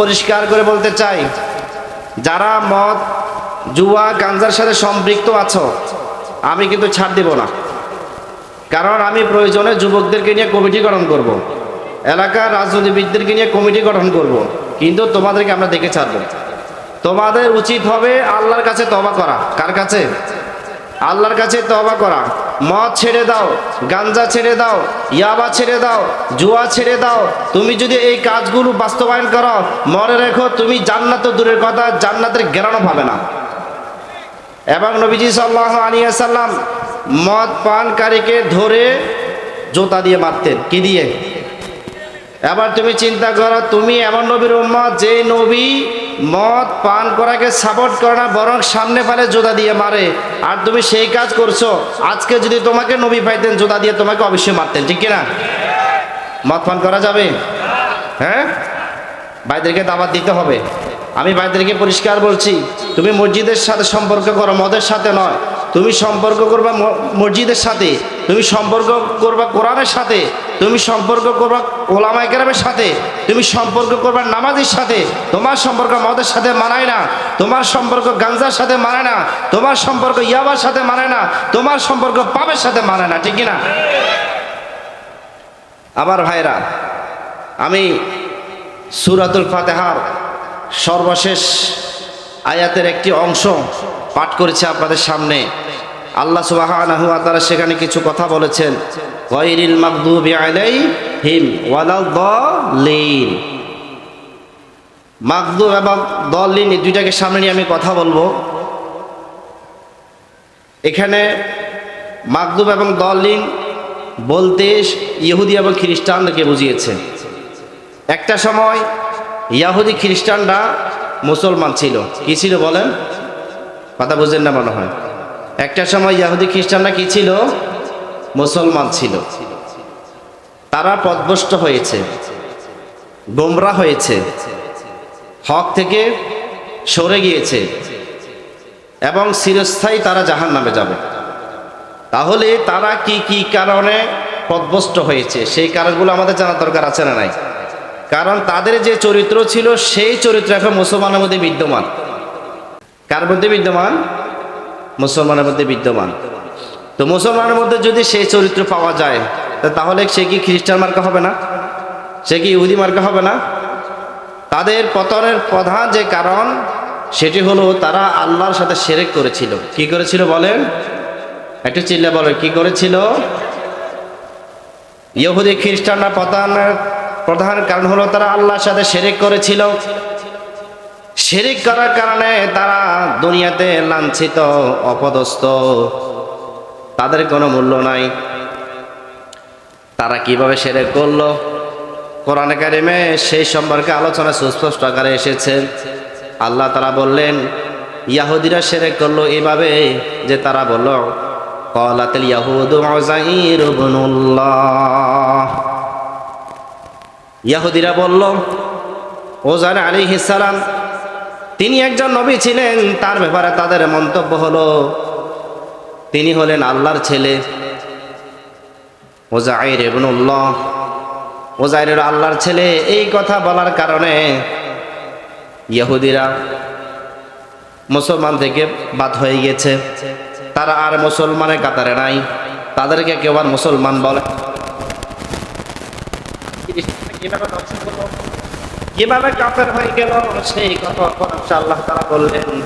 পরিষ্কার করে বলতে চাই, যারা মদ, জুয়া, গাঞ্জার সাথে সম্পৃক্ত আছো, আমি কিন্তু ছাড় দিব না। কারণ আমি প্রয়োজনে যুবকদেরকে নিয়ে কমিটি গঠন করব। এলাকার রাজনীতিবিদদেরকে নিয়ে কমিটি গঠন করব। কিন্তু তোমাদেরকে আমরা দেখে ছাড়ব। তোমাদের উচিত হবে আল্লাহর কাছে তবা করা। কার কাছে? আল্লাহর কাছে তবা করা। মদ ছেড়ে দাও, গাঞ্জা ছেড়ে দাও, ইয়াবা ছেড়ে দাও, জুয়া ছেড়ে দাও। তুমি যদি এই কাজগুলো বাস্তবায়ন করো, মনে রেখো তুমি জান্নাত দূরের কথা, জান্নাতের জ্ঞানও পাবে না। এবং নবীজি সাল্লাহ আলিয়া সাল্লাম মদ পানকারীকে ধরে জোতা দিয়ে মারতেন, কি দিয়ে? এবার তুমি চিন্তা করো, তুমি এমন নবীর উম্মত যে নবী মদ, পান করাকে সাপোর্ট করে না, বরং সামনে পালে জোতা দিয়ে মারে। আর তুমি সেই কাজ করছ, আজকে যদি তোমাকে নবী পাইতেন জোদা দিয়ে তোমাকে অবশ্যই মারতেন, ঠিক কিনা? মদ, পান করা যাবে? হ্যাঁ? ভাইদেরকে দাবাত দিতে হবে। আমি ভাইদেরকে পরিষ্কার বলছি, তুমি মসজিদের সাথে সম্পর্ক করো, মদের সাথে নয়। তুমি সম্পর্ক করবা মসজিদের সাথে। তুমি সম্পর্ক করবা কোরআনের সাথে। তুমি সম্পর্ক করবা ওলামা কেরামের সাথে, তুমি সম্পর্ক করবা নামাজের সাথে, তোমার সম্পর্ক মদের সাথে মানায় না, তোমার সম্পর্ক গাঞ্জার সাথে মানায় না, তোমার সম্পর্ক ইয়াবার সাথে মানায় না, তোমার সম্পর্ক পাপের সাথে মানায় না, ঠিক না আমার ভাইরা, আমি সুরাতুল ফাতেহার সর্বশেষ আয়াতের একটি অংশ পাঠ করেছে আপনাদের সামনে। আল্লাহ তাআলা সেখানে কিছু কথা বলেছেন। গায়রিল মাগদুবি আলাইহিম ওয়ালাল দাল্লিন। মাগদুব এবং দলিন এই দুইটাকে সামনে নিয়ে আমি কথা বলব। এখানে মাগদুব এবং দলিন বলতে ইহুদি এবং খ্রিস্টানকে বুঝিয়েছে। একটা সময় ইয়াহুদি খ্রিস্টানরা মুসলমান ছিল। কি ছিল বলেন? কথা বুঝেন না মনে হয়। একটা সময় ইয়াহুদি খ্রিস্টানরা কি ছিল? মুসলমান ছিল। তারা পদভষ্ট হয়েছে, গোমরা হয়েছে, হক থেকে সরে গিয়েছে এবং চিরস্থায়ী তারা জাহান নামে যাবে। তাহলে তারা কি কি কারণে পদভষ্ট হয়েছে? সেই কারণগুলো আমাদের জানার দরকার আছে না নাই? কারণ তাদের যে চরিত্র ছিল, সেই চরিত্র এখন মুসলমানের মধ্যে বিদ্যমান। কার মধ্যে বিদ্যমান? মুসলমানের মধ্যে বিদ্যমান। তো মুসলমানের মধ্যে যদি সেই চরিত্র পাওয়া যায় তাহলে সে কি খ্রিস্টান মার্কা হবে না? সে কি ইহুদি মার্কা হবে না? তাদের পতনের প্রধান যে কারণ, সেটি হলো তারা আল্লাহর সাথে সেরেক করেছিল। কি করেছিল বলেন? একটু চিল্লা বলেন, কি করেছিল? ইহুদি খ্রিস্টানরা পতনের প্রধান কারণ হলো তারা আল্লাহর সাথে সেরেক করেছিল। সেরেক করার কারণে তারা দুনিয়াতে লাঞ্ছিত, অপদস্থ। তাদের কোনো মূল্য নাই। তারা কীভাবে সেরে করল? কোরআন কারিমে সেই সম্পর্কে আলোচনা সুস্পষ্ট আকারে এসেছে। আল্লাহ তারা বললেন, ইয়াহুদিরা সেরে করল এভাবে যে তারা বলল, কলাতিল ইয়াহুদু ইয়াহুদিরা বলল ওজার আলী সালাম, তিনি একজন নবী ছিলেন। তার ব্যাপারে তাদের মন্তব্য হলো তিনি হলেন আল্লাহর ছেলে। ওজাইর ইবনুল্লাহ। ওজাইরের আল্লাহর ছেলে, এই কথা বলার কারণে ইহুদিরা মুসলমান থেকে বাদ হয়ে গেছে। তারা আর মুসলমানের কাতারে নাই। তাদেরকে কেউ আর মুসলমান বলে কীভাবে কাফের হয়ে গেল? সেই কথা আল্লাহ তারা বললেন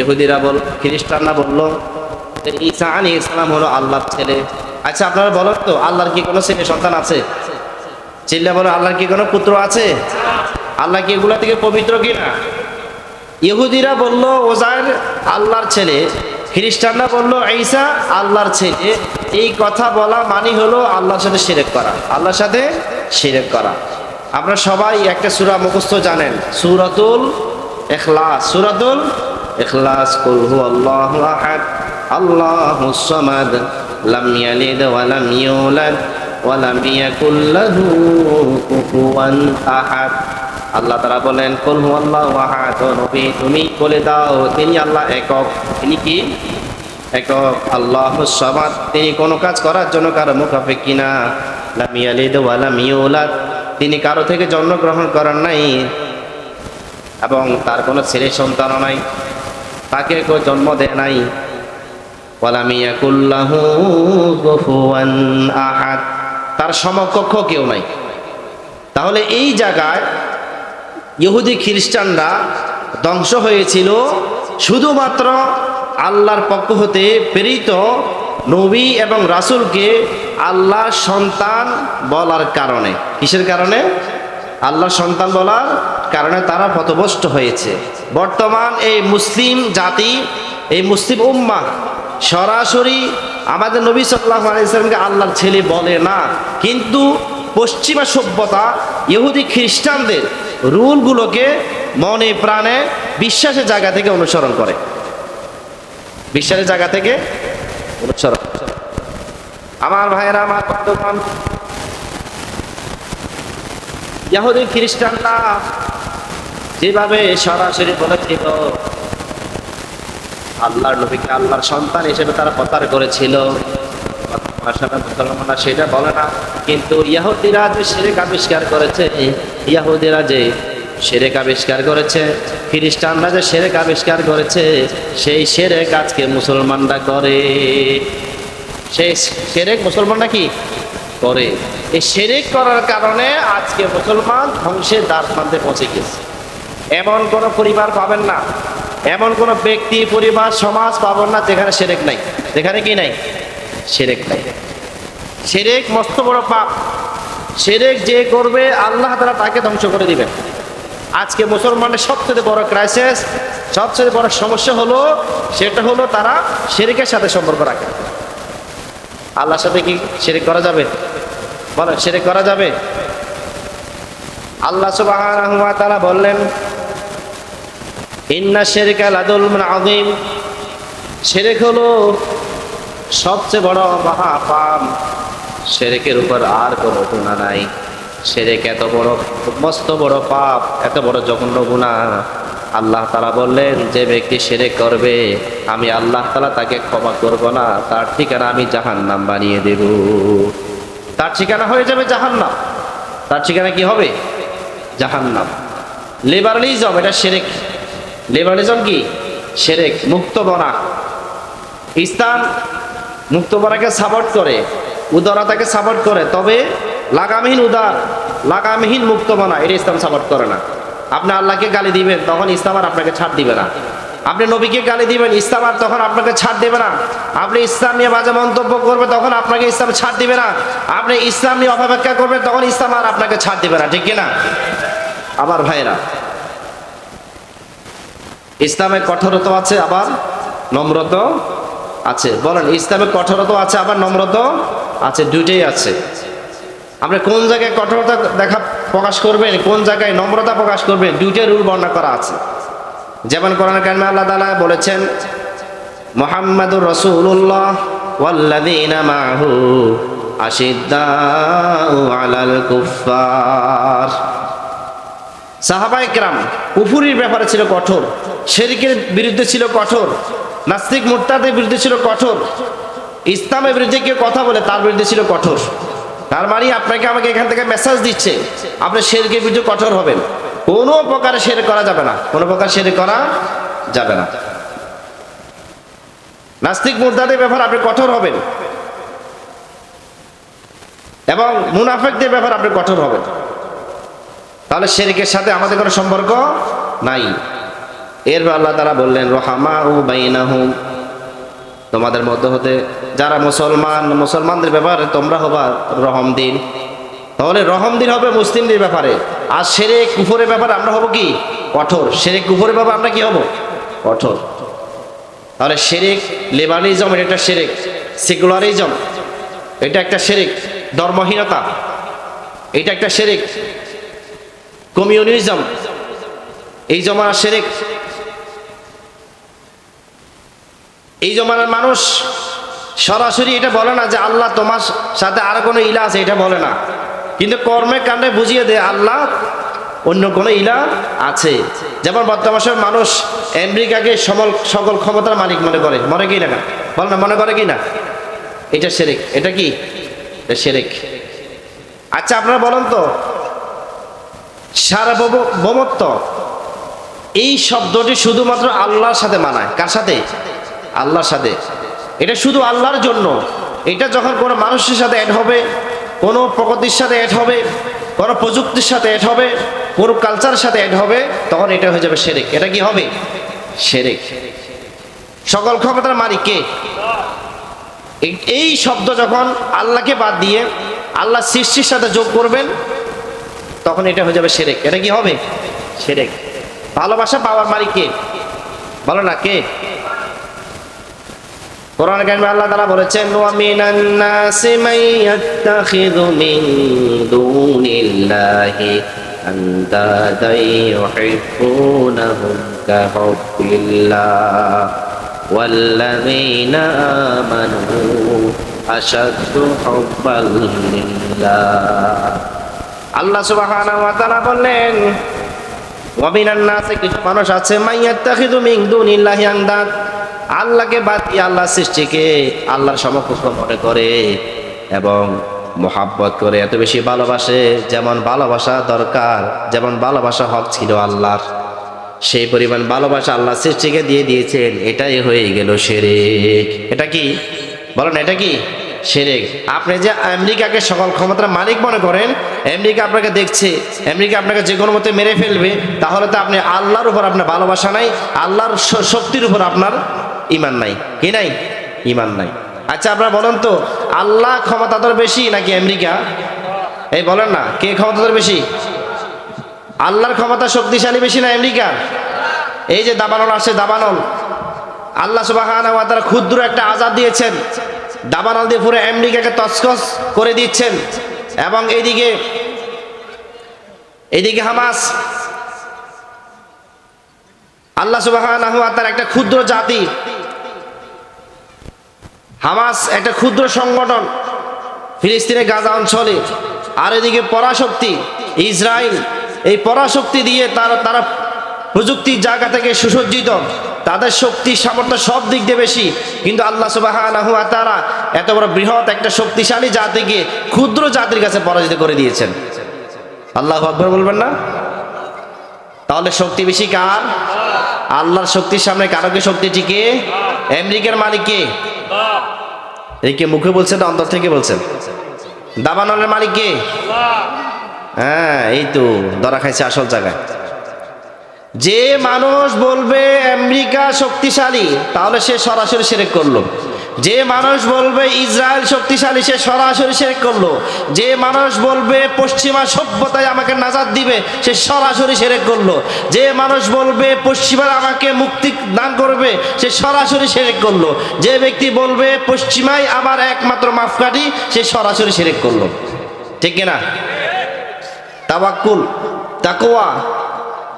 ইহুদিরা বল, খ্রিস্টানরা বলল ঈসা আলী ইসলাম হলো আল্লাহর ছেলে। আচ্ছা আপনারা বলেন তো, আল্লাহর কি কোনো ছেলে সন্তান আছে? চিল্লা বলো, আল্লাহর কি কোনো পুত্র আছে? আল্লাহ কি এগুলা থেকে পবিত্র কিনা? ইহুদিরা বলল ওজার আল্লাহর ছেলে। খ্রিস্টানরা বলল, ঈসা আল্লাহর ছেলে। এই কথা বলা মানে হলো আল্লাহর সাথে শিরেক করা, আল্লাহর সাথে শিরেক করা। আপনারা সবাই একটা সূরা মুখস্থ জানেন, সূরাতুল ইখলাস, সূরাতুল ইখলাস, কুল হুয়াল্লাহু আহাদ আল্লাহুস সামাদ, লাম ইয়ালিদ ওয়া লাম ইউলাদ, ওয়া লাম ইয়াকুল লাহু কুফুয়ান আহাদ। আল্লাহ তারা বলেন, কুল হুয়াল্লাহু আহাদ, ও নবী, তুমি বলে দাও, তিনি আল্লাহ একক। তিনি কি? একক। আল্লাহ সামাদ, তিনি কোনো কাজ করার জন্য কারও মুখাপেক্ষি না। লাম ইয়ালিদ ওয়া লাম ইউলাদ, তিনি কারও থেকে জন্মগ্রহণ করেন নাই। এবং তার কোনো ছেলে সন্তানও নাই, তাকে কেউ জন্ম দেয় নাই। আহাদ। তার সমকক্ষ কেউ নাই। তাহলে এই জায়গায় ইহুদি খ্রিস্টানরা ধ্বংস হয়েছিল শুধুমাত্র আল্লাহর পক্ষ হতে প্রেরিত নবী এবং রাসূলকে আল্লাহর সন্তান বলার কারণে। কিসের কারণে? আল্লাহর সন্তান বলার কারণে তারা পথভ্রষ্ট হয়েছে। বর্তমান এই মুসলিম জাতি, এই মুসলিম উম্মা সরাসরি আমাদের নবী সাল্লাহ আল্লাহর ছেলে বলে না। কিন্তু পশ্চিমা সভ্যতা, ইহুদি খ্রিস্টানদের রুলগুলোকে মনে প্রাণে বিশ্বাসের জায়গা থেকে অনুসরণ করে। বিশ্বাসের জায়গা থেকে অনুসরণ আমার ভাইয়েরা, আমার বন্ধুগণ ইহুদি খ্রিস্টানরা যেভাবে সরাসরি বলেছিল, আল্লাহর নবীকে আল্লাহর সন্তান হিসেবে তারা প্রচার করেছিল। মুসলমানরা সেটা বলে না, কিন্তু ইয়াহুদিরা যে সেরেক আবিষ্কার করেছে ইয়াহুদিরা যে সেরেক আবিষ্কার করেছে, খ্রিস্টানরা যে সেরেক আবিষ্কার করেছে, সেই সেরেক আজকে মুসলমানরা করে। সেই সেরেক মুসলমানরা কি? করে। এই সেরেক করার কারণে আজকে মুসলমান ধ্বংসের দ্বার প্রান্তে পৌঁছে গেছে। এমন কোনো পরিবার পাবেন না। এমন কোনো ব্যক্তি, পরিবার, সমাজ পাবেন না যেখানে সেরেক নাই। যেখানে কি নাই? সেরেক নাই। সেরেক মস্ত বড় পাপ। সেরেক যে করবে, আল্লাহ তারা তাকে ধ্বংস করে দিবেন। আজকে মুসলমানের সবচেয়ে বড় ক্রাইসিস সবচেয়ে বড় সমস্যা হলো, সেটা হলো তারা সেরেকের সাথে সম্পর্ক রাখে। আল্লাহর সাথে কি সেরেক করা যাবে? বলেন সেরে করা যাবে? আল্লাহ তাআলা বললেন, ইন্না শিরকা লাদুলমুন আযীম। শিরক হলো সবচেয়ে বড় মহাপাপ শিরকের উপর আর কোনো গুণা নাই। সেরেক এত বড়, মস্ত বড় পাপ, এত বড় জঘন্য গুনাহ। আল্লাহ তাআলা বললেন, যে ব্যক্তি সেরে করবে, আমি আল্লাহ তালা তাকে ক্ষমা করব না, তার ঠিকানা আমি জাহান্নাম বানিয়ে দেব। তার ঠিকানা হয়ে যাবে জাহান্নাম। তার ঠিকানা কি হবে? জাহান্নাম। লিবারালিজম এটা সেরেক। লিবারালিজম কি? সেরেক, মুক্ত মুক্তবনা ইসলাম মুক্তবনাকে সাপোর্ট করে, উদারতাকে সাপোর্ট করে, তবে লাগামহীন উদার, লাগামহীন মুক্তবনা এটা ইসলাম সাপোর্ট করে না। আপনি আল্লাহকে গালি দিবেন, তখন ইসলাম আর আপনাকে ছাড় দিবে না। আপনি নবীকে গালি দিবেন, ইসলাম আর তখন আপনাকে ছাড় দেবে না। আপনি ইসলাম নিয়ে বাজে মন্তব্য করবে, তখন আপনাকে ইসলাম ছাড় দিবে না। আপনি ইসলাম নিয়ে অপব্যাখ্যা করবেন তখন ইসলাম আর আপনাকে ছাড় দিবে না, ঠিক কিনা? আবার ভাইরা ইসলামের কঠোরতা আছে, আবার নম্রত আছে। বলেন ইসলামের কঠোরতা আছে, আবার নম্রত আছে, দুইটাই আছে। আপনি কোন জায়গায় কঠোরতা দেখা প্রকাশ করবেন, কোন জায়গায় নম্রতা প্রকাশ করবেন, দুইটাই রুল বর্ণনা করা আছে। যেমন কোরআন কারিমে আল্লাহ তাআলা বলেছেন, মুহাম্মাদুর রাসূলুল্লাহ ওয়াল্লাযীনা মাহু আশিদ্দাউ আলাল কুফফার। সাহাবাই কেরাম, কুফুরির ব্যাপারে ছিল কঠোর, শেরিকের বিরুদ্ধে ছিল কঠোর, নাস্তিক মুরতাদের বিরুদ্ধে ছিল কঠোর, ইসলামের বিরুদ্ধে কেউ কথা বলে তার বিরুদ্ধে ছিল কঠোর। তার মানে আপনাকে আমাকে এখান থেকে মেসেজ দিচ্ছে, আপনি শেরকের বিরুদ্ধে কঠোর হবেন। কোনো প্রকারে শের করা যাবে না। কোনো প্রকার শের করা যাবে না। নাস্তিক মুরতাদের ব্যাপার আপনি কঠোর হবেন। এবং মুনাফেকদের ব্যাপার আপনি কঠোর হবেন। তাহলে শেরিকের সাথে আমাদের কোনো সম্পর্ক নাই। এর আল্লাহ তারা বললেন রহামা ও বাইনাহুম। তোমাদের মধ্যে হতে যারা মুসলমান, মুসলমানদের ব্যাপারে তোমরা হবা রহম দিন তাহলে রহম দিন হবে মুসলিমদের ব্যাপারে। আর সেরে কুফরের ব্যাপারে আমরা হব কি? কঠোর। সেরে কুফরের ব্যাপারে আমরা কি হব? কঠোর। তাহলে সেরেক লেবানিজম, এটা একটা সেরেক। সেকুলারিজম, এটা একটা সেরেক। ধর্মহীনতা, এটা একটা সেরেক। কমিউনিজম, এই জমানার সেরেক। এই জমানার মানুষ সরাসরি এটা বলে না যে আল্লাহ তোমার সাথে আর কোনো ইলা আছে, এটা বলে না। কিন্তু কর্মে কাণ্ডে বুঝিয়ে দেয় আল্লাহ অন্য কোনো ইলা আছে। যেমন বর্তমান মানুষ আমেরিকাকে সমল, সকল ক্ষমতার মালিক মনে করে। মনে কি না বল না, মনে করে কি না? এটা সেরেক। এটা কি? এটা সেরেক। আচ্ছা আপনারা বলেন তো, সারা সার্বভৌমত্ব এই শব্দটি শুধুমাত্র আল্লাহর সাথে মানায়। কার সাথে? আল্লাহর সাথে। এটা শুধু আল্লাহর জন্য। এটা যখন কোনো মানুষের সাথে অ্যাড হবে কোনো প্রগতির সাথে অ্যাড হবে, কোনো প্রযুক্তির সাথে অ্যাড হবে, কোনো কালচারের সাথে অ্যাড হবে, তখন এটা হয়ে যাবে সেরেক এটা কি হবে? সেরেক সকল ক্ষমতার মালিক কে? এই- শব্দ যখন আল্লাহকে বাদ দিয়ে আল্লাহ সৃষ্টির সাথে যোগ করবেন, তখন এটা হয়ে যাবে সেরেক এটা কি হবে? সেরেক ভালোবাসা পাওয়ার মালিক কে? বলো না, কে? কোরআন কারিমে আল্লাহ তাআলা বলেছেন ওয়া মিনান নাসি মান ইয়াত্তাখিযু মিন দুনিল্লাহি আন্দাদান ইউহিব্বুনাহুম কাহুব্বিল্লাহ والذين آمنوا أشد حبا لله আল্লাহ সুবহানাহু ওয়া তাআলা বললেন ওয়াবিনান নাসে কিছু মানুষ আছে মাইয়াত্তাখিযু মিন দুনিল্লাহি আন্দাদ আল্লাহকে বাদ দিয়ে আল্লাহ সৃষ্টিকে আল্লাহর সমকক্ষ মনে করে এবং মোহাব্বত করে এত বেশি ভালোবাসে যেমন ভালোবাসা দরকার, যেমন ভালোবাসা হক ছিল আল্লাহর। সেই পরিমাণ ভালোবাসা আল্লাহ সৃষ্টিকে দিয়ে দিয়েছেন, এটাই হয়ে গেল সেরেক। এটা কি? বলেন, এটা কি? সেরেক। আপনি যে আমেরিকাকে সকল ক্ষমতার মালিক মনে করেন, আমেরিকা আপনাকে দেখছে, আমেরিকা আপনাকে যে কোনো মতে মেরে ফেলবে, তাহলে তো আপনি আল্লাহর উপর আপনার ভালোবাসা নাই, আল্লাহর শক্তির উপর আপনার ইমান নাই। কি নাই? ইমান নাই। আচ্ছা আপনারা বলেন তো, আল্লাহ ক্ষমতাধর বেশি নাকি আমেরিকা? এই বলেন না, কে ক্ষমতাধর বেশি? আল্লাহর ক্ষমতা শক্তিশালী বেশি না আমেরিকা এই যে দাবানল আসছে, দাবানল। আল্লাহ সুবাহ তারা ক্ষুদ্র একটা আজাদ দিয়েছেন। দাবানল দিয়ে পুরো আমেরিকাকে তছকস করে দিচ্ছেন। এবং এইদিকে এইদিকে হামাস। আল্লাহ সুবাহ তার একটা ক্ষুদ্র জাতি। হামাস একটা ক্ষুদ্র সংগঠন ফিলিস্তিনের গাজা অঞ্চলে। আর এদিকে পরাশক্তি ইসরায়েল এই পরাশক্তি দিয়ে তারা তারা প্রযুক্তির জায়গা থেকে সুসজ্জিত। তাদের শক্তি সামর্থ্য সব দিক দিয়ে বেশি। কিন্তু আল্লাহ সুবাহ তারা এত বড় বৃহৎ একটা শক্তিশালী জাতিকে ক্ষুদ্র জাতির কাছে পরাজিত করে দিয়েছেন। আল্লাহ আকবর বলবেন না? তাহলে শক্তি বেশি কার? আল্লাহর শক্তির সামনে কারকে শক্তি টিকে? আমেরিকার মালিককে এদিকে মুখে বলছেন না অন্তর থেকে বলছেন দাবানলের মালিক কে? হ্যাঁ এই তো দরা খাইছে আসল জায়গায়। যে মানুষ বলবে আমেরিকা শক্তিশালী, তাহলে সে সরাসরি সেরেক করল। যে মানুষ বলবে ইসরায়েল শক্তিশালী, সে সরাসরি সেরেক করল। যে মানুষ বলবে পশ্চিমা সভ্যতায় আমাকে নাজাদ দিবে, সে সরাসরি সেরেক করল। যে মানুষ বলবে পশ্চিমার আমাকে মুক্তি দান করবে, সে সরাসরি সেরেক করল। যে ব্যক্তি বলবে পশ্চিমাই আমার একমাত্র মাফকাঠি সে সরাসরি সেরেক করল। ঠিক না? তাবাক্কুল তাকোয়া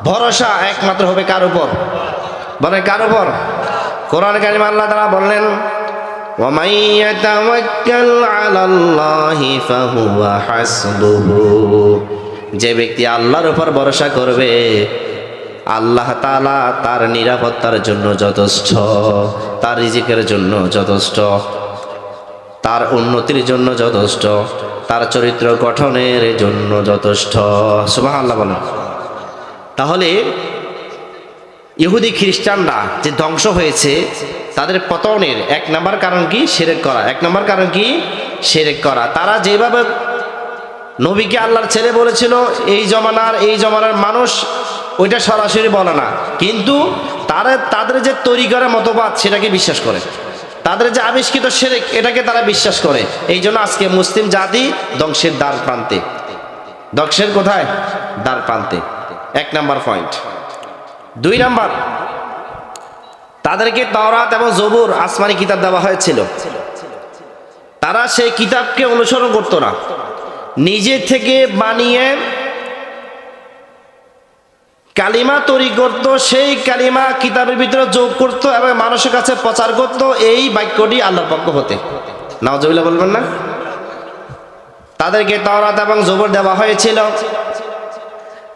ভরসা একমাত্র হবে কার উপর? বলেন কার উপর? কোরআন কারিম আল্লাহ তারা বললেন ومن يتوكل على الله فهو حسبه যে ব্যক্তি আল্লাহর উপর ভরসা করবে আল্লাহ তাআলা তার নিরাপত্তার জন্য যথেষ্ট তার রিজিকের জন্য যথেষ্ট তার উন্নতির জন্য যথেষ্ট তার চরিত্র গঠনের জন্য যথেষ্ট সুবাহ আল্লাহ বলেন তাহলে ইহুদি খ্রিস্টানরা যে ধ্বংস হয়েছে তাদের পতনের এক নম্বর কারণ কি? সেরেক করা। এক নম্বর কারণ কি? সেরেক করা। তারা যেভাবে নবীকে আল্লাহর ছেলে বলেছিল, এই জমানার এই জমানার মানুষ, ওইটা সরাসরি বলে না। কিন্তু তারা, তাদের যে তৈরি করা মতবাদ, সেটাকে বিশ্বাস করে। তাদের যে আবিষ্কৃত সেরেক এটাকে তারা বিশ্বাস করে। এই জন্য আজকে মুসলিম জাতি ধ্বংসের দ্বার প্রান্তে। ধ্বংসের কোথায়? দ্বার প্রান্তে। এক নাম্বার পয়েন্ট দুই নাম্বার তাদেরকে তাওরাত এবং জবুর আসমানি কিতাব দেওয়া হয়েছিল। তারা সেই কিতাবকে অনুসরণ করতো না। নিজে থেকে বানিয়ে কালিমা তৈরি করত, সেই কালিমা কিতাবের ভিতরে যোগ করত এবং মানুষের কাছে প্রচার করত, এই বাক্যটি আল্লাহর পক্ষ হতে। নওয়াজবিল্লাহ বলবেন না? তাদেরকে তাওরাত এবং জবর দেওয়া হয়েছিল।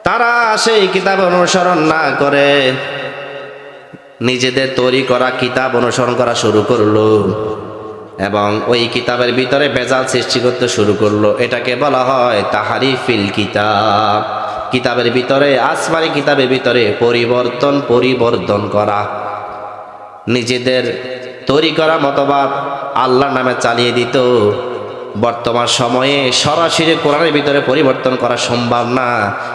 তারা সেই কিতাব অনুসরণ না করে নিজেদের তৈরি করা কিতাব অনুসরণ করা শুরু করল এবং ওই কিতাবের ভিতরে বেজাল সৃষ্টি করতে শুরু করল। এটাকে বলা হয় তাহারিফিল কিতাব। কিতাবের ভিতরে, আসমানি কিতাবের ভিতরে পরিবর্তন পরিবর্তন করা। নিজেদের তৈরি করা মতবাদ আল্লাহর নামে চালিয়ে দিত। বর্তমান সময়ে সরাসরি কোরআনের ভিতরে পরিবর্তন করা সম্ভব না,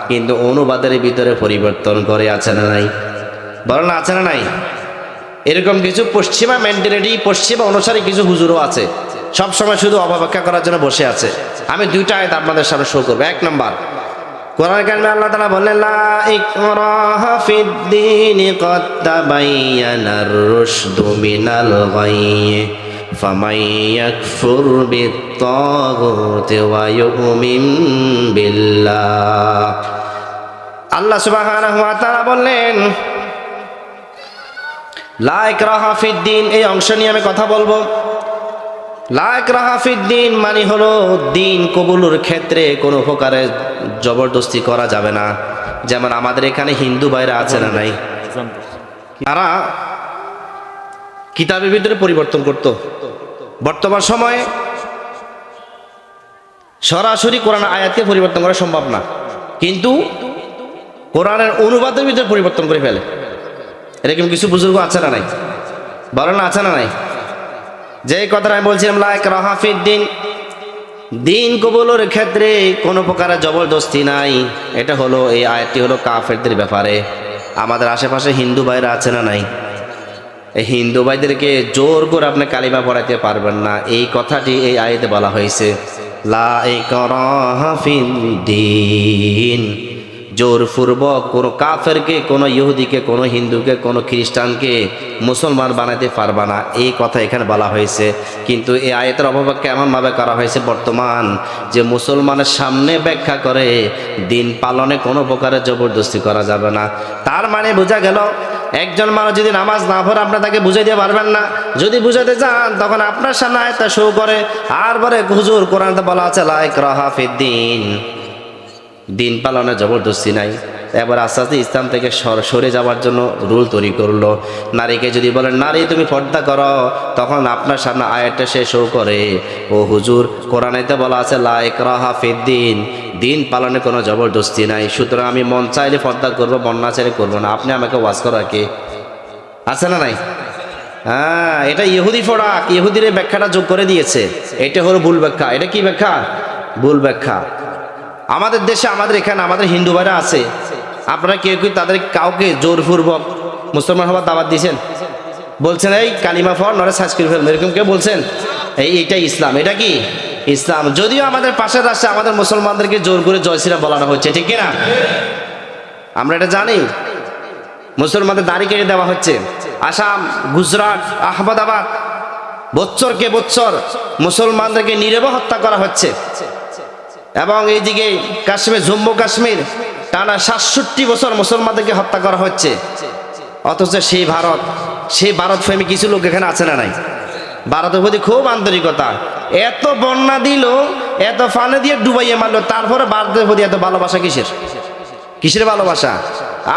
কিন্তু অনুবাদের ভিতরে পরিবর্তন করে আছে না নাই। বলেন আছে না নাই? এরকম কিছু পশ্চিমা মেন্টালিটি পশ্চিমা অনুসারে কিছু হুজুরও আছে। সব সময় শুধু অপব্যাখ্যা করার জন্য বসে আছে। আমি দুইটা আয়াত আপনাদের সামনে শো করব। এক নম্বর, কোরআন কারিমে আল্লাহ তাআলা বললেন, লা ইকরাহা ফিদ-দীন ক্বাদ তাবায়্যানার রুশদু মিনাল ফামান ইয়াকফুর বিত-তাগুতি ওয়া আল্লাহ সুবহানাহু ওয়া তাআলা বললেন লা ইকরাহা ফিদ-দীন এই অংশ নিয়ে আমি কথা বলব। লাক রাহাফিদ্দিন মানে হলো দিন কবুলুর ক্ষেত্রে কোনো প্রকারে জবরদস্তি করা যাবে না। যেমন আমাদের এখানে হিন্দু ভাইরা আছে না নাই? তারা কিতাবের ভিতরে পরিবর্তন করত। বর্তমান সময়ে সরাসরি কোরআন আয়াতকে পরিবর্তন করা সম্ভব না। কিন্তু কোরআনের অনুবাদের ভিতরে পরিবর্তন করে ফেলে। এরকম কিছু বুজুর্গ আছে না নাই? বলেন আছে না নাই? যে কথাটা আমি বলছিলাম লাইক রাহাফির দিন। দিন কবুলের ক্ষেত্রে কোনো প্রকারের জবরদস্তি নাই। এটা হলো, এই আয়াতটি হলো কাফেরদের ব্যাপারে। আমাদের আশেপাশে হিন্দু ভাইরা আছে না নাই? এই হিন্দু ভাইদেরকে জোর করে আপনি কালিমা পড়াইতে পারবেন না। এই কথাটি এই আয়তে বলা হয়েছে। লা ইকরাহা ফিদ্দিন জোরপূর্বক কোনো কাফেরকে, কোনো ইহুদিকে, কোনো হিন্দুকে, কোনো খ্রিস্টানকে মুসলমান বানাতে পারবা না। এই কথা এখানে বলা হয়েছে। কিন্তু এই আয়তের অপব্যাখ্যা এমনভাবে করা হয়েছে বর্তমান যে মুসলমানের সামনে ব্যাখ্যা করে দিন পালনে কোনো প্রকারের জবরদস্তি করা যাবে না। তার মানে বোঝা গেল, একজন মানুষ যদি নামাজ না পড়ে আপনার তাকে বুঝাই দিতে পারবেন না। যদি বুঝাতে চান, তখন আপনার সামনে আয়তা শো করে। আর পরে হুজুর, কোরআনতে বলা আছে লাইক রহাফিদ্দিন দিন পালনে জবরদস্তি নাই। এবার আস্তে আস্তে ইসলাম থেকে সর- সরে যাওয়ার জন্য রুল তৈরি করল। নারীকে যদি বলেন, নারী, তুমি পর্দা করো, তখন আপনার সামনে আয়াতটা সে শো করে। ও হুজুর কোরআনেতে বলা আছে লাইক রাহাফিদ্দিন দিন। পালনে কোনো জবরদস্তি নাই। সুতরাং আমি মন চাইলে পর্দা করব বন্যা চাইলে করব না। আপনি আমাকে ওয়াজ করা কে? আছে না নাই? হ্যাঁ এটা ইহুদি ফোড়াক। ইহুদির ব্যাখ্যাটা যোগ করে দিয়েছে। এটা হলো ভুল ব্যাখ্যা। এটা কি ব্যাখ্যা? ভুল ব্যাখ্যা। আমাদের দেশে, আমাদের এখানে, আমাদের হিন্দু ভাইরা আছে। আপনারা কেউ কেউ তাদের কাউকে জোরপূর্বক মুসলমান হওয়ার দাবাত দিয়েছেন? বলছেন, এই কালিমা ফর নরে করে ফেলবেন এরকম কেউ বলছেন? এই এটা ইসলাম। এটা কি? ইসলাম। যদিও আমাদের পাশের রাষ্ট্রে আমাদের মুসলমানদেরকে জোর করে জয়সিরা বলানো হচ্ছে, ঠিক না আমরা এটা জানি। মুসলমানদের দাড়ি কেটে দেওয়া হচ্ছে। আসাম, গুজরাট, আহমেদাবাদ, বৎসরকে বৎসর মুসলমানদেরকে নিরব হত্যা করা হচ্ছে। এবং এইদিকে কাশ্মীর, জম্মু কাশ্মীর, টানা সাতষট্টি বছর মুসলমানদেরকে হত্যা করা হচ্ছে। অথচ সেই ভারত সেই ভারত প্রেমী কিছু লোক এখানে আছে না নাই? ভারতের প্রতি খুব আন্তরিকতা। এত বন্যা দিল, এত ফানে দিয়ে ডুবাইয়ে মারলো, তারপরে ভারতের প্রতি এত ভালোবাসা কিসের? কিসের ভালোবাসা?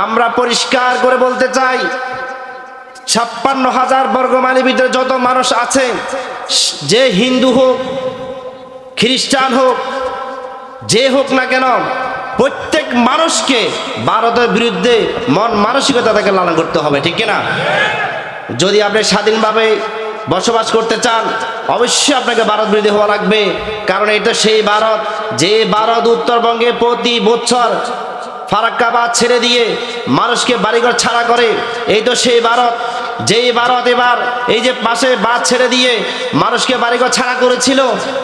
আমরা পরিষ্কার করে বলতে চাই, ছাপ্পান্ন হাজার বর্গ মাইলের ভিতরে যত মানুষ আছে, যে হিন্দু হোক, খ্রিস্টান হোক যে হোক না কেন, প্রত্যেক মানুষকে ভারতের বিরুদ্ধে মন মানসিকতা তাকে লালন করতে হবে, ঠিক কিনা? যদি আপনি স্বাধীনভাবে বসবাস করতে চান, অবশ্যই আপনাকে ভারত বিরোধী হওয়া লাগবে, কারণ এটা সেই ভারত, যে ভারত উত্তরবঙ্গে প্রতি বছর ফারাক্কাবাদ ছেড়ে দিয়ে মানুষকে বাড়িঘর ছাড়া করে, এই তো সেই ভারত। যেই ভারত এবার এই যে পাশে বাদ ছেড়ে দিয়ে মানুষকে বাড়িঘর ছাড়া করেছিল,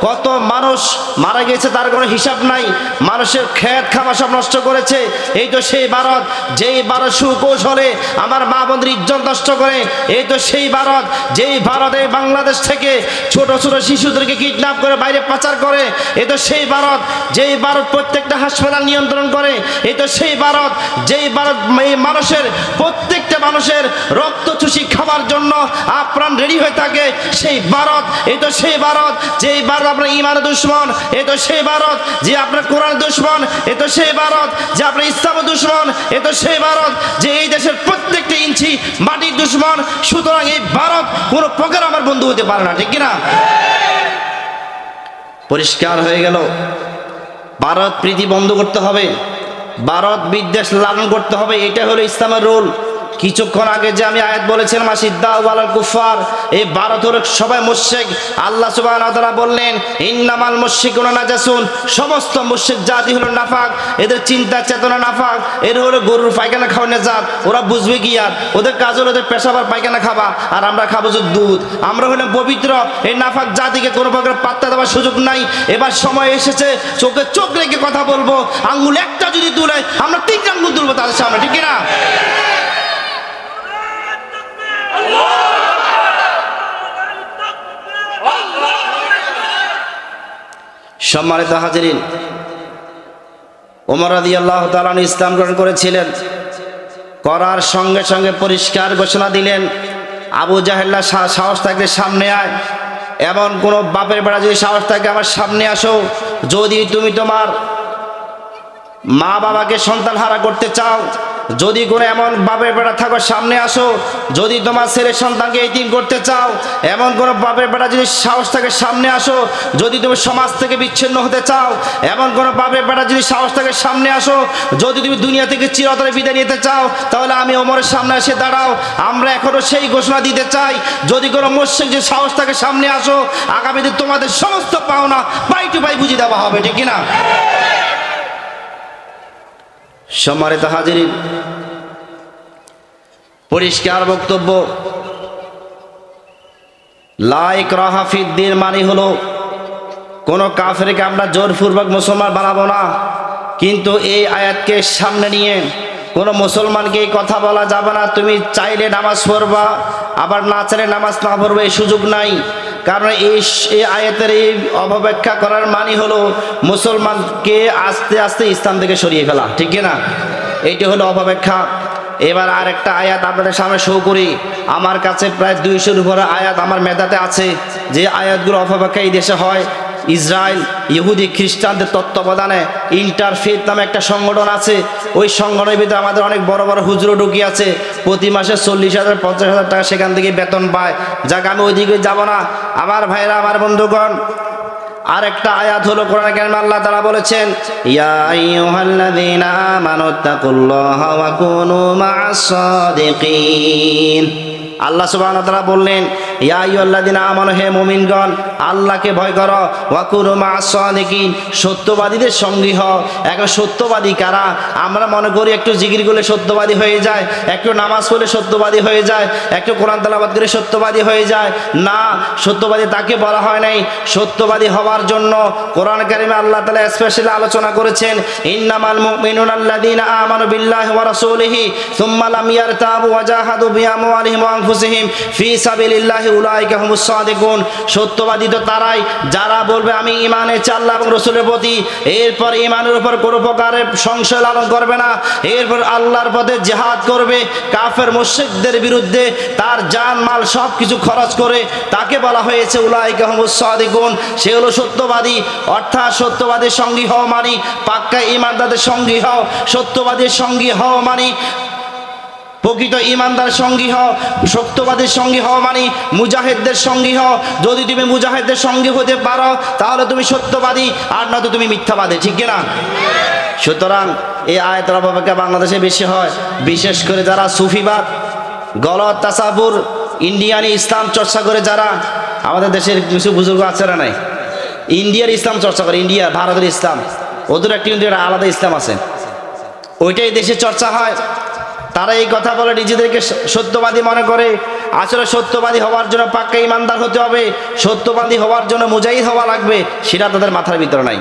কত মানুষ মারা গেছে তার কোনো হিসাব নাই। মানুষের খেত খামা সব নষ্ট করেছে। এই তো সেই ভারত যেই ভারত সুকৌশলে আমার মা বোনদের ইজ্জত নষ্ট করে, এই তো সেই ভারত যেই ভারতে বাংলাদেশ থেকে ছোট ছোট শিশুদেরকে কিডন্যাপ করে বাইরে পাচার করে, এই তো সেই ভারত যেই ভারত প্রত্যেকটা হাসপাতাল নিয়ন্ত্রণ করে, এই তো সেই ভারত যেই ভারত এই মানুষের প্রত্যেকটা মানুষের রক্ত চুষি খাবার জন্য আপ্রাণ রেডি হয়ে থাকে সেই ভারত। এই তো সেই ভারত যে ভারত আপনার ইমানের দুশ্মন এ তো সেই ভারত, যে আপনার কোরআন দুশ্মন এ তো সেই ভারত, যে আপনার ইসলাম দুশ্মন এ তো সেই ভারত, যে এই দেশের প্রত্যেকটা ইঞ্চি মাটির দুশ্মন। সুতরাং এই ভারত কোনো প্রকার আমার বন্ধু হতে পারে না, ঠিক কিনা? পরিষ্কার হয়ে গেল। ভারত প্রীতি বন্ধ করতে হবে। ভারত বিদ্বেষ লালন করতে হবে এটা হলো ইসলামের রোল। কিছুক্ষণ আগে যে আমি আয়াত বলেছিলাম আসিদ্দাওয়াল কুফার এই ভারত হলো সবাই মুশেক আল্লাহ সুবাহ বললেন, ইন্নামাল মুশিকুনা নাজাসুন সমস্ত মুশেক জাতি হলো নাফাক, এদের চিন্তা চেতনা নাফাক, এর হলো গরুর পায়খানা খাওয়ানো জাত ওরা বুঝবে কি আর? ওদের কাজ হলো ওদের পেশাবার পায়খানা খাবা আর আমরা খাব যে দুধ। আমরা হলাম পবিত্র, এই নাফাক জাতিকে কোনো প্রকার পাত্তা দেওয়ার সুযোগ নাই। এবার সময় এসেছে, চোখে চোখ রেখে কথা বলব, আঙ্গুল একটা যদি তুলে, আমরা তিনটা আঙ্গুল তুলবো তাদের সামনে, ঠিক না সম্মানিত হাজিরিন, ওমর রাদি আল্লাহ তালান ইসলাম গ্রহণ করেছিলেন। করার সঙ্গে সঙ্গে পরিষ্কার ঘোষণা দিলেন, আবু জাহেল্লা সাহস থাকলে সামনে আয় এমন কোনো বাপের বেড়া যদি সাহস থাকে আমার সামনে আসো। যদি তুমি তোমার মা বাবাকে সন্তান হারা করতে চাও যদি কোনো এমন বাপের বেটা থাকো, সামনে আসো। যদি তোমার ছেলে সন্তানকে এতিম করতে চাও, এমন কোনো বাপের বেড়া যদি সাহস থাকে, সামনে আসো। যদি তুমি সমাজ থেকে বিচ্ছিন্ন হতে চাও, এমন কোনো বাপের বেটা যদি সাহস থাকে, সামনে আসো। যদি তুমি দুনিয়া থেকে চিরতরে বিদায় নিতে চাও, তাহলে আমি ওমরের সামনে এসে দাঁড়াও। আমরা এখনও সেই ঘোষণা দিতে চাই, যদি কোনো মোর্শেক যে সাহস থাকে, সামনে আসো। আগামীতে তোমাদের সমস্ত পাওনা পাই টু পাই বুঝিয়ে দেওয়া হবে, ঠিক কিনা? সম্মানিত হাজিরিন, পরিষ্কার বক্তব্য। লাইক রাহাফিদ্দিন মানে হলো, কোনো কাফেরকে আমরা জোরপূর্বক মুসলমান বানাবো না, কিন্তু এই আয়াতকে সামনে নিয়ে কোনো মুসলমানকে এই কথা বলা যাবে না, তুমি চাইলে নামাজ পড়বা, আবার না চাইলে নামাজ না পড়বে এই সুযোগ নাই। কারণ এই আয়াতের এই অপব্যাখ্যা করার মানে হলো মুসলমানকে আস্তে আস্তে ইসলাম থেকে সরিয়ে ফেলা, ঠিক না এইটি হলো অপব্যাখ্যা। এবার আর একটা আয়াত আপনাদের সামনে শো করি। আমার কাছে প্রায় দুইশোর উপরে আয়াত আমার মেধাতে আছে। যে আয়াতগুলো অপব্যাখ্যা এই দেশে হয় ইসরায়েল ইহুদি খ্রিস্টানদের তত্ত্বাবধানে ইন্টারফেথ নামে একটা সংগঠন আছে। ওই সংগঠনের ভিতরে আমাদের অনেক বড় বড় হুজুরো ঢুকি আছে। প্রতি মাসে চল্লিশ হাজার, পঞ্চাশ হাজার টাকা সেখান থেকে বেতন পায়। যাকে, আমি ওইদিকে যাব না। আমার ভাইরা, আমার বন্ধুগণ, আরেকটা আয়াত হলো কোরআন কারিমে আল্লাহ তাআলা বলেছেন, ইয়া আইয়ুহাল্লাযীনা আমানু তাকুল্লাহা ওয়া কুনু মা'আস সাদিকিন আল্লাহ সুবহানাহু ওয়া তাআলা বললেন আল্লাহকে ভয় করো। ওয়া কুনু সত্যবাদীদের সঙ্গী হও। এখন সত্যবাদী কারা? আমরা মনে করি একটু জিকির করলে সত্যবাদী হয়ে যায়, একটু নামাজ পড়লে সত্যবাদী হয়ে যায়, একটু কোরআন তেলাওয়াত করে সত্যবাদী হয়ে যায়। না, সত্যবাদী তাকে বলা হয় নাই। সত্যবাদী হওয়ার জন্য কোরআন কারিমে আল্লাহ তাআলা স্পেশালি আলোচনা করেছেন, ইন্নামাল মুমিনুনা আল্লাযীনা আমানু বিল্লাহি ওয়া রাসূলিহি, সুম্মা লাম ইয়ারতাবু ওয়া জাহাদু বিআমওয়ালিহিম ওয়া আনফুসিহিম, ফি সাবিলিল্লাহি উলাইকা হুমুস সাদিকুন, সত্যবাদী তো তারাই। যারা বলবে, আমি ঈমানে আল্লাহ এবং রসুলের প্রতি, এরপর ইমানের উপর কোনো প্রকারের সংশয় লালন করবে না। এরপর আল্লাহর পথে জিহাদ করবে। কাফের, মুশরিকদের বিরুদ্ধে তার জান, মাল সব কিছু খরচ করে তাকে বলা হয়েছে উলাইকা হুমুস সাদিকুন। সে হলো সত্যবাদী। অর্থাৎ সত্যবাদীর সঙ্গী হও মানি, পাক্কা ইমানদারদের সঙ্গী হও। সত্যবাদীর সঙ্গী হও মানি। প্রকৃত ইমানদার সঙ্গী হও, সত্যবাদীর সঙ্গী হও মানে মুজাহিদদের সঙ্গী হও। যদি তুমি মুজাহিদদের সঙ্গী হতে পারো, তাহলে তুমি সত্যবাদী, আর নয়তো তুমি মিথ্যাবাদী, ঠিক না সুতরাং এই আয়তর অপেক্ষা বাংলাদেশে বেশি হয়। বিশেষ করে যারা সুফিবাদ, গলত তাসাপুর ইন্ডিয়ানি ইসলাম চর্চা করে যারা, আমাদের দেশের কিছু বুজুর্গ আছে না নাই? ইন্ডিয়ার ইসলাম চর্চা করে, ইন্ডিয়া, ভারতের ইসলাম। ওদের একটি আলাদা ইসলাম আছে। ওইটাই দেশে চর্চা হয়। তারা এই কথা বলে নিজেদেরকে সত্যবাদী মনে করে। আসলে সত্যবাদী হওয়ার জন্য পাক্কা ইমানদার হতে হবে। সত্যবাদী হওয়ার জন্য মুজাহিদ হওয়া লাগবে, সেটা তাদের মাথার ভিতরে নাই।